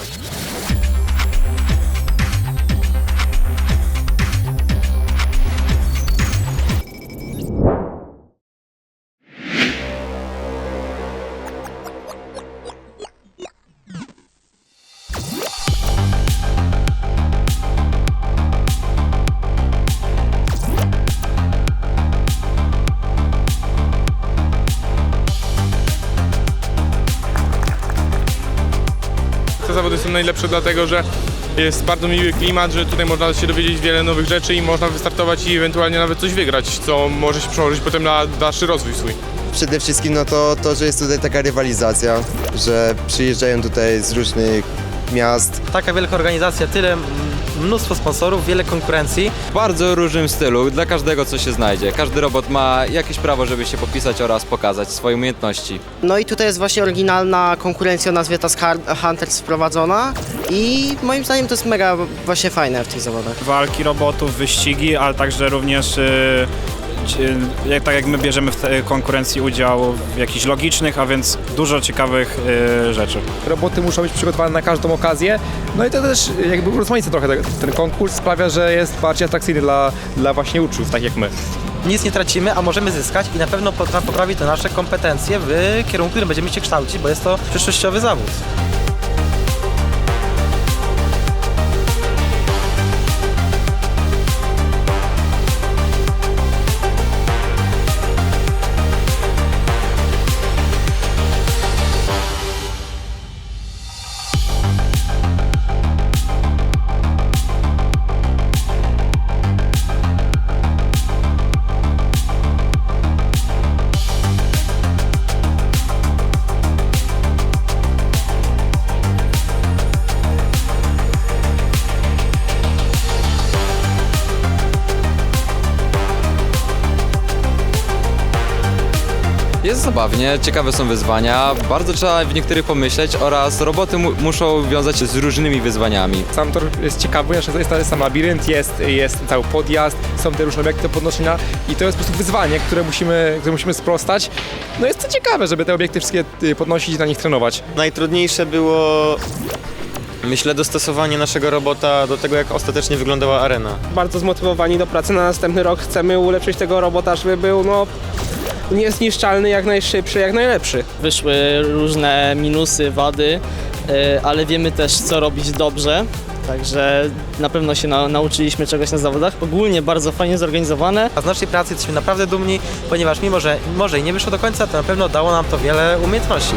Te zawody są najlepsze dlatego, że jest bardzo miły klimat, że tutaj można się dowiedzieć wiele nowych rzeczy i można wystartować i ewentualnie nawet coś wygrać, co może się przełożyć potem na dalszy rozwój swój. Przede wszystkim no to, to, że jest tutaj taka rywalizacja, że przyjeżdżają tutaj z różnych miast. Taka wielka organizacja, tyle mnóstwo sponsorów, wiele konkurencji. w bardzo różnym stylu, dla każdego co się znajdzie. Każdy robot ma jakieś prawo, żeby się popisać oraz pokazać swoje umiejętności. No i tutaj jest właśnie oryginalna konkurencja, nazwie Task Hunters wprowadzona i moim zdaniem to jest mega właśnie fajne w tych zawodach. walki robotów, wyścigi, ale także również y, jak, tak jak my bierzemy w tej konkurencji udział w jakichś logicznych, a więc dużo ciekawych y, rzeczy. roboty muszą być przygotowane na każdą okazję. No i to też jakby urozmaica trochę ten- konkurs sprawia, że jest bardziej atrakcyjny dla, dla właśnie uczniów, tak jak my. Nic nie tracimy, a możemy zyskać i na pewno poprawi to nasze kompetencje w kierunku, którym będziemy się kształcić, bo jest to przyszłościowy zawód. Jest zabawnie, ciekawe są wyzwania, bardzo trzeba w niektórych pomyśleć oraz roboty mu muszą wiązać się z różnymi wyzwaniami. Sam tor jest ciekawy, jeszcze jest ten sam labirynt, jest, jest cały podjazd, są te różne obiekty do podnoszenia i to jest po prostu wyzwanie, które musimy, które musimy sprostać. No jest to ciekawe, żeby te obiekty wszystkie y, podnosić i na nich trenować. Najtrudniejsze było, myślę, dostosowanie naszego robota do tego, jak ostatecznie wyglądała arena. bardzo zmotywowani do pracy na następny rok. Chcemy ulepszyć tego robota, żeby był no, niezniszczalny, jak najszybszy, jak najlepszy. wyszły różne minusy, wady, y, ale wiemy też, co robić dobrze. Także na pewno się na, nauczyliśmy czegoś na zawodach. Ogólnie bardzo fajnie zorganizowane. A z naszej pracy jesteśmy naprawdę dumni, ponieważ mimo, że może i nie wyszło do końca, to na pewno dało nam to wiele umiejętności.